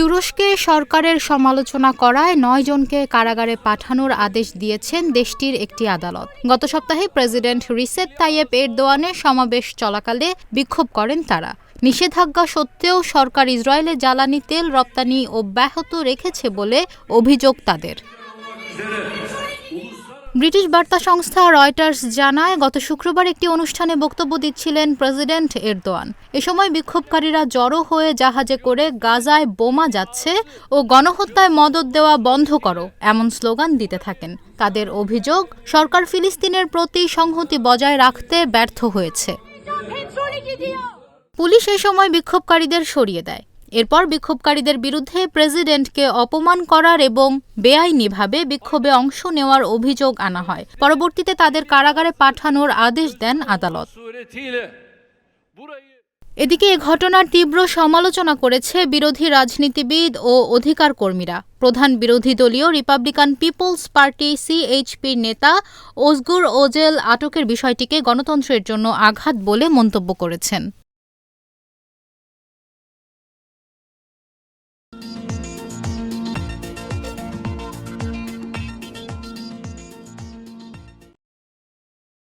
তুরস্কে সরকারের সমালোচনা করায় নয় জনকে কারাগারে পাঠানোর আদেশ দিয়েছেন দেশটির একটি আদালত। গত সপ্তাহে প্রেসিডেন্ট রিসেপ তাইয়েপ এরদোয়ানের সমাবেশ চলাকালে বিক্ষোভ করেন তারা। নিষেধাজ্ঞা সত্ত্বেও সরকার ইসরায়েলে জ্বালানি তেল রপ্তানি অব্যাহত রেখেছে বলে অভিযোগ তাদের। ব্রিটিশ বার্তা সংস্থা রয়টার্স জানায়, গত শুক্রবার একটি অনুষ্ঠানে বক্তব্য দিচ্ছিলেন প্রেসিডেন্ট এরদোয়ান। এ সময় বিক্ষোভকারীরা জড়ো হয়ে জাহাজে করে গাজায় বোমা যাচ্ছে ও গণহত্যায় মদত দেওয়া বন্ধ করো, এমন স্লোগান দিতে থাকেন। তাদের অভিযোগ, সরকার ফিলিস্তিনের প্রতি সংহতি বজায় রাখতে ব্যর্থ হয়েছে। পুলিশ এ সময় বিক্ষোভকারীদের সরিয়ে দেয়। এরপর বিক্ষোভকারীদের বিরুদ্ধে প্রেসিডেন্টকে অপমান করার এবং বেআইনিভাবে বিক্ষোভে অংশ নেওয়ার অভিযোগ আনা হয়। পরবর্তীতে তাদের কারাগারে পাঠানোর আদেশ দেন আদালত। এদিকে এ ঘটনার তীব্র সমালোচনা করেছে বিরোধী রাজনীতিবিদ ও অধিকার কর্মীরা প্রধান বিরোধী দলীয় রিপাবলিকান পিপলস পার্টি সিএইচপির নেতা ওজগুর ওজেল আটকের বিষয়টিকে গণতন্ত্রের জন্য আঘাত বলে মন্তব্য করেছেন।